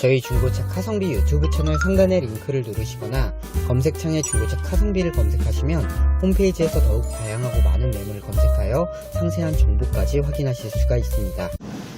저희 중고차 카성비 유튜브 채널 상단의 링크를 누르시거나 검색창에 중고차 카성비를 검색하시면 홈페이지에서 더욱 다양하고 많은 매물을 검색하여 상세한 정보까지 확인하실 수가 있습니다.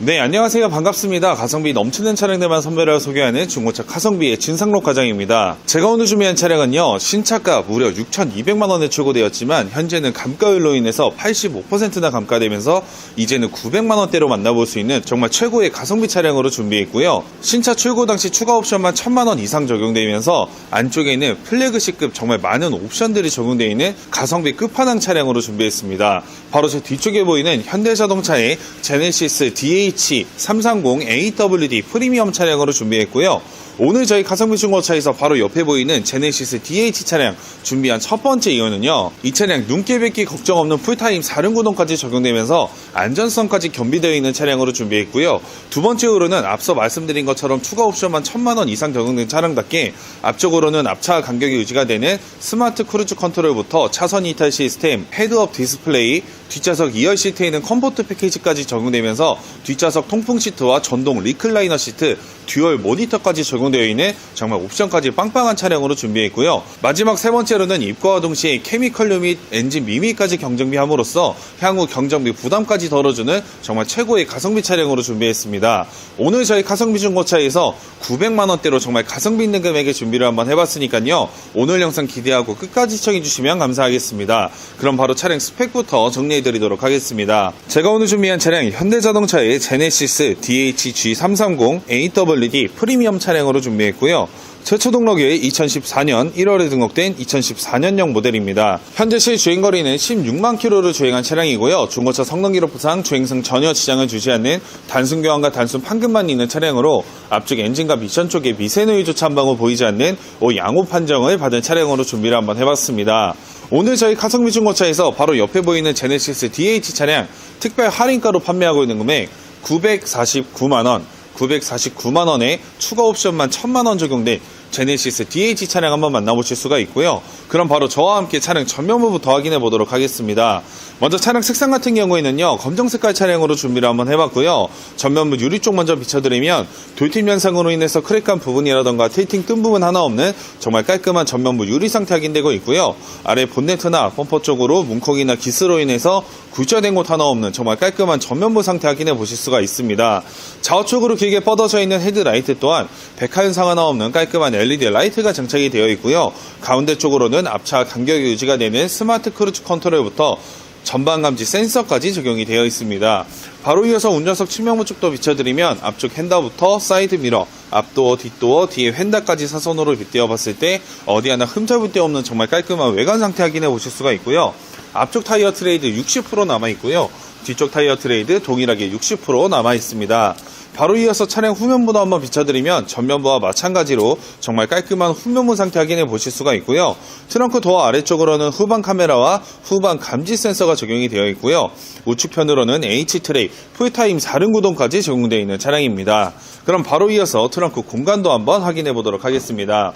네, 안녕하세요. 반갑습니다. 가성비 넘치는 차량들만 선별하여 소개하는 중고차 가성비의 진상록 과장입니다. 제가 오늘 준비한 차량은요, 신차가 무려 6,200만원에 출고되었지만, 현재는 감가율로 인해서 85%나 감가되면서, 이제는 900만원대로 만나볼 수 있는 정말 최고의 가성비 차량으로 준비했고요. 신차 출고 당시 추가 옵션만 1000만원 이상 적용되면서, 안쪽에는 플래그십급 정말 많은 옵션들이 적용되어 있는 가성비 끝판왕 차량으로 준비했습니다. 바로 제 뒤쪽에 보이는 현대자동차의 제네시스 DH330 AWD 프리미엄 차량으로 준비했고요. 오늘 저희 가성비 중고차에서 바로 옆에 보이는 제네시스 DH 차량 준비한 첫 번째 이유는요. 이 차량 눈깨 뱉기 걱정 없는 풀타임 사륜구동까지 적용되면서 안전성까지 겸비되어 있는 차량으로 준비했고요. 두 번째로는 앞서 말씀드린 것처럼 추가 옵션만 1000만원 이상 적용된 차량답게 앞쪽으로는 앞차 간격이 유지가 되는 스마트 크루즈 컨트롤부터 차선 이탈 시스템, 헤드업 디스플레이, 뒷좌석 2열 시트에는 컴포트 패키지까지 적용되면서 뒷좌석 통풍 시트와 전동 리클라이너 시트, 듀얼 모니터까지 적용되어 있는 정말 옵션까지 빵빵한 차량으로 준비했고요. 마지막 세 번째로는 입고와 동시에 케미컬류 및 엔진 미미까지 경정비함으로써 향후 경정비 부담까지 덜어주는 정말 최고의 가성비 차량으로 준비했습니다. 오늘 저희 가성비 중고차에서 900만 원대로 정말 가성비 있는 금액의 준비를 한번 해봤으니까요. 오늘 영상 기대하고 끝까지 시청해주시면 감사하겠습니다. 그럼 바로 차량 스펙부터 정리 해드리도록 하겠습니다. 제가 오늘 준비한 차량 현대자동차의 제네시스 DHG330 AWD 프리미엄 차량으로 준비했고요. 최초 등록일 2014년 1월에 등록된 2014년형 모델입니다. 현재 실 주행거리는 16만 킬로를 주행한 차량이고요. 중고차 성능 기록부상 주행성 전혀 지장을 주지 않는 단순 교환과 단순 판금만 있는 차량으로 앞쪽 엔진과 미션 쪽에 미세노이조차 한 방울 보이지 않는 오 양호 판정을 받은 차량으로 준비를 한번 해봤습니다. 오늘 저희 가성비 중고차에서 바로 옆에 보이는 제네시스 DH 차량 특별 할인가로 판매하고 있는 금액 949만원 949만원에 추가 옵션만 1000만원 적용된 제네시스 DH 차량 한번 만나보실 수가 있고요. 그럼 바로 저와 함께 차량 전면부부터 확인해 보도록 하겠습니다. 먼저 차량 색상 같은 경우에는요, 검정 색깔 차량으로 준비를 한번 해봤고요. 전면부 유리 쪽 먼저 비춰드리면 돌팀 현상으로 인해서 크랙한 부분이라던가 틸팅 뜬 부분 하나 없는 정말 깔끔한 전면부 유리 상태 확인되고 있고요. 아래 본네트나 범퍼 쪽으로 문콕이나 기스로 인해서 굴절된 곳 하나 없는 정말 깔끔한 전면부 상태 확인해 보실 수가 있습니다. 좌우측으로 길게 뻗어져 있는 헤드라이트 또한 백화 현상 하나 없는 깔끔한 LED 라이트가 장착이 되어 있고요. 가운데 쪽으로는 앞차 간격이 유지가 되는 스마트 크루즈 컨트롤부터 전방 감지 센서까지 적용이 되어 있습니다. 바로 이어서 운전석 측면부 쪽도 비춰드리면 앞쪽 핸다부터 사이드 미러, 앞도어, 뒷도어, 뒤에 휀다까지 사선으로 빗대어 봤을 때 어디 하나 흠잡을 데 없는 정말 깔끔한 외관 상태 확인해 보실 수가 있고요. 앞쪽 타이어 트레이드 60% 남아 있고요. 뒤쪽 타이어 트레이드 동일하게 60% 남아 있습니다. 바로 이어서 차량 후면부도 한번 비춰드리면 전면부와 마찬가지로 정말 깔끔한 후면부 상태 확인해 보실 수가 있고요. 트렁크 도어 아래쪽으로는 후방 카메라와 후방 감지 센서가 적용이 되어 있고요. 우측편으로는 H-트레이, 풀타임 4륜 구동까지 적용되어 있는 차량입니다. 그럼 바로 이어서 트렁크 공간도 한번 확인해 보도록 하겠습니다.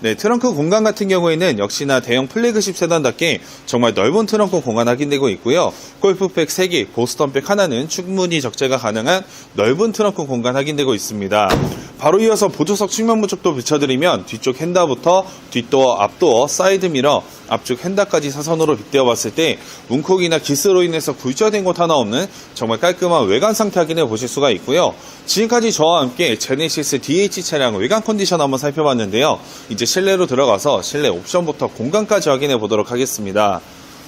네, 트렁크 공간 같은 경우에는 역시나 대형 플래그십 세단답게 정말 넓은 트렁크 공간 확인되고 있고요. 골프백 3개, 보스턴백 하나는 충분히 적재가 가능한 넓은 트렁크 공간 확인되고 있습니다. 바로 이어서 보조석 측면 부 쪽도 비춰드리면 뒤쪽 핸다부터 뒷도어, 앞도어, 사이드 미러, 앞쪽 핸다까지 사선으로 빗대어 봤을 때 문콕이나 기스로 인해서 굴절된 곳 하나 없는 정말 깔끔한 외관 상태 확인해 보실 수가 있고요. 지금까지 저와 함께 제네시스 DH 차량 외관 컨디션 한번 살펴봤는데요. 이제 실내로 들어가서 실내 옵션부터 공간까지 확인해 보도록 하겠습니다.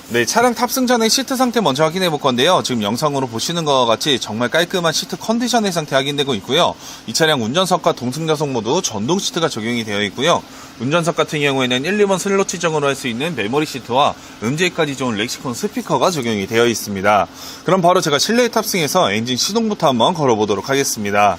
네, 차량 탑승 전에 시트 상태 먼저 확인해 볼 건데요. 지금 영상으로 보시는 것과 같이 정말 깔끔한 시트 컨디션의 상태 확인되고 있고요. 이 차량 운전석과 동승자석 모두 전동 시트가 적용이 되어 있고요. 운전석 같은 경우에는 1, 2번 슬롯 지정으로 할 수 있는 메모리 시트와 음질까지 좋은 렉시콘 스피커가 적용이 되어 있습니다. 그럼 바로 제가 실내에 탑승해서 엔진 시동부터 한번 걸어보도록 하겠습니다.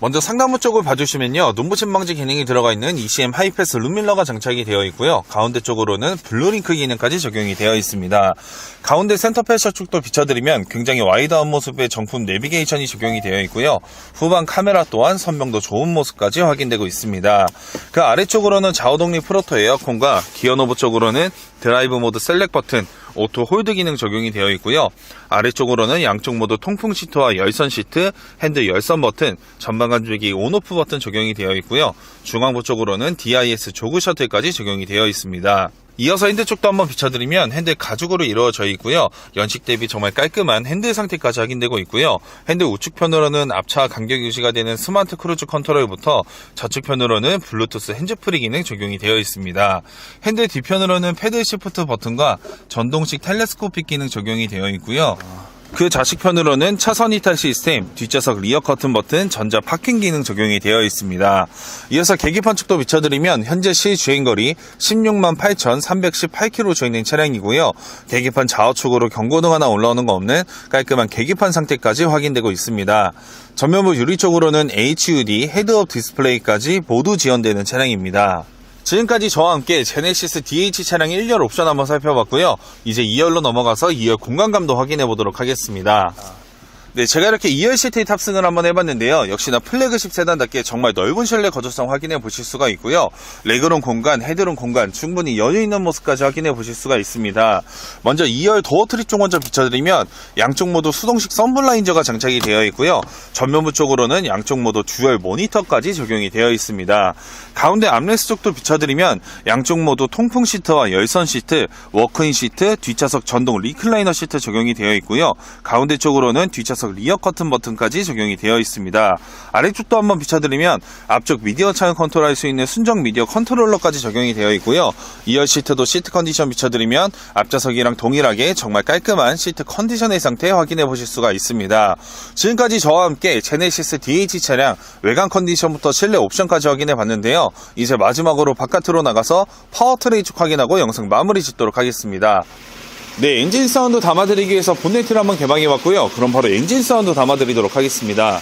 먼저 상단부 쪽을 봐주시면요. 눈부신 방지 기능이 들어가 있는 ECM 하이패스 룸밀러가 장착이 되어 있고요. 가운데 쪽으로는 블루링크 기능까지 적용이 되어 있습니다. 가운데 센터 패셔 쪽도 비춰드리면 굉장히 와이드한 모습의 정품 내비게이션이 적용이 되어 있고요. 후방 카메라 또한 선명도 좋은 모습까지 확인되고 있습니다. 그 아래쪽으로는 좌우독립 프로토 에어컨과 기어 노브 쪽으로는 드라이브 모드 셀렉 버튼, 오토 홀드 기능 적용이 되어 있고요. 아래쪽으로는 양쪽 모두 통풍 시트와 열선 시트, 핸드 열선 버튼, 전방 간주기 온오프 버튼 적용이 되어 있고요. 중앙부 쪽으로는 DIS 조그 셔틀까지 적용이 되어 있습니다. 이어서 핸드 쪽도 한번 비춰드리면 핸드 가죽으로 이루어져 있고요. 연식 대비 정말 깔끔한 핸드 상태까지 확인되고 있고요. 핸드 우측편으로는 앞차 간격 유지가 되는 스마트 크루즈 컨트롤부터 좌측편으로는 블루투스 핸즈프리 기능 적용이 되어 있습니다. 핸드 뒤편으로는 패드 시프트 버튼과 전동식 텔레스코픽 기능 적용이 되어 있고요. 그 좌측편으로는 차선 이탈 시스템, 뒷좌석 리어 커튼 버튼, 전자 파킹 기능 적용이 되어 있습니다. 이어서 계기판 쪽도 비춰드리면 현재 시 주행거리 16만 8,318km 주행된 차량이고요. 계기판 좌우측으로 경고등 하나 올라오는 거 없는 깔끔한 계기판 상태까지 확인되고 있습니다. 전면부 유리 쪽으로는 HUD 헤드업 디스플레이까지 모두 지원되는 차량입니다. 지금까지 저와 함께 제네시스 DH 차량 1열 옵션 한번 살펴봤고요. 이제 2열로 넘어가서 2열 공간감도 확인해 보도록 하겠습니다. 네, 제가 이렇게 2열 시트에 탑승을 한번 해봤는데요. 역시나 플래그십 세단답게 정말 넓은 실내 거주성 확인해 보실 수가 있고요. 레그룸 공간, 헤드룸 공간 충분히 여유 있는 모습까지 확인해 보실 수가 있습니다. 먼저 2열 도어 트립 쪽 먼저 비춰드리면 양쪽 모두 수동식 썬블라인저가 장착이 되어 있고요. 전면부 쪽으로는 양쪽 모두 듀얼 모니터까지 적용이 되어 있습니다. 가운데 암레스 쪽도 비춰드리면 양쪽 모두 통풍 시트와 열선 시트, 워크인 시트, 뒷좌석 전동 리클라이너 시트 적용이 되어 있고요. 가운데 쪽으로는 뒷좌석 리어 커튼 버튼까지 적용이 되어 있습니다. 아래쪽도 한번 비춰드리면 앞쪽 미디어 창을 컨트롤할 수 있는 순정 미디어 컨트롤러까지 적용이 되어 있고요. 2열 시트도 시트 컨디션 비춰드리면 앞좌석이랑 동일하게 정말 깔끔한 시트 컨디션의 상태 확인해 보실 수가 있습니다. 지금까지 저와 함께 제네시스 DH 차량 외관 컨디션부터 실내 옵션까지 확인해 봤는데요. 이제 마지막으로 바깥으로 나가서 파워트레인 쪽 확인하고 영상 마무리 짓도록 하겠습니다. 네, 엔진 사운드 담아드리기 위해서 본네트를 한번 개방해봤고요. 그럼 바로 엔진 사운드 담아드리도록 하겠습니다.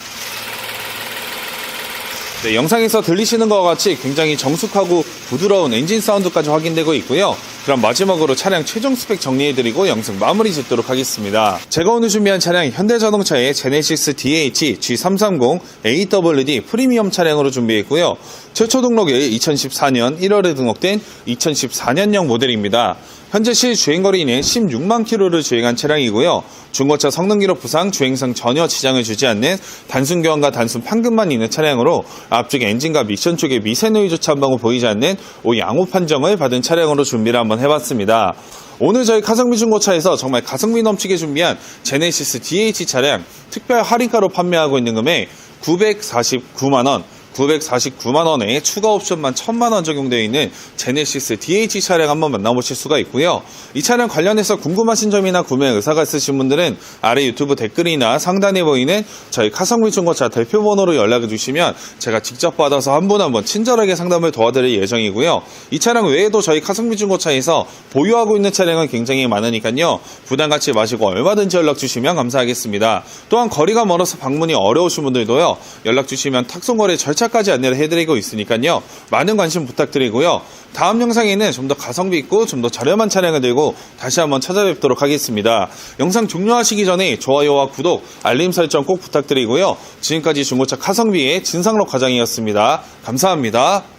네, 영상에서 들리시는 것과 같이 굉장히 정숙하고 부드러운 엔진 사운드까지 확인되고 있고요. 그럼 마지막으로 차량 최종 스펙 정리해드리고 영상 마무리 짓도록 하겠습니다. 제가 오늘 준비한 차량 현대자동차의 제네시스 DH G330 AWD 프리미엄 차량으로 준비했고요. 최초 등록일 2014년 1월에 등록된 2014년형 모델입니다. 현재 시 주행거리는 16만 킬로를 주행한 차량이고요. 중고차 성능 기록 부상, 주행상 전혀 지장을 주지 않는 단순 교환과 단순 판금만 있는 차량으로 앞쪽 엔진과 미션 쪽에 미세 노이조차 한 방울 보이지 않는 오 양호 판정을 받은 차량으로 준비를 한번 해봤습니다. 오늘 저희 가성비 중고차에서 정말 가성비 넘치게 준비한 제네시스 DH 차량 특별 할인가로 판매하고 있는 금액 949만원 949만 원에 추가 옵션만 1000만원 적용되어 있는 제네시스 DH 차량 한번 만나보실 수가 있고요. 이 차량 관련해서 궁금하신 점이나 구매 의사가 있으신 분들은 아래 유튜브 댓글이나 상단에 보이는 저희 카성비 중고차 대표 번호로 연락해 주시면 제가 직접 받아서 한 분 한 분 친절하게 상담을 도와드릴 예정이고요. 이 차량 외에도 저희 카성비 중고차에서 보유하고 있는 차량은 굉장히 많으니까요. 부담 갖지 마시고 얼마든지 연락 주시면 감사하겠습니다. 또한 거리가 멀어서 방문이 어려우신 분들도요. 연락 주시면 탁송거래 절차 까지 안내를 해드리고 있으니까요. 많은 관심 부탁드리고요. 다음 영상에는 좀 더 가성비 있고 좀 더 저렴한 차량을 들고 다시 한번 찾아뵙도록 하겠습니다. 영상 종료하시기 전에 좋아요와 구독, 알림 설정 꼭 부탁드리고요. 지금까지 중고차 카성비의 진상록 과장이었습니다. 감사합니다.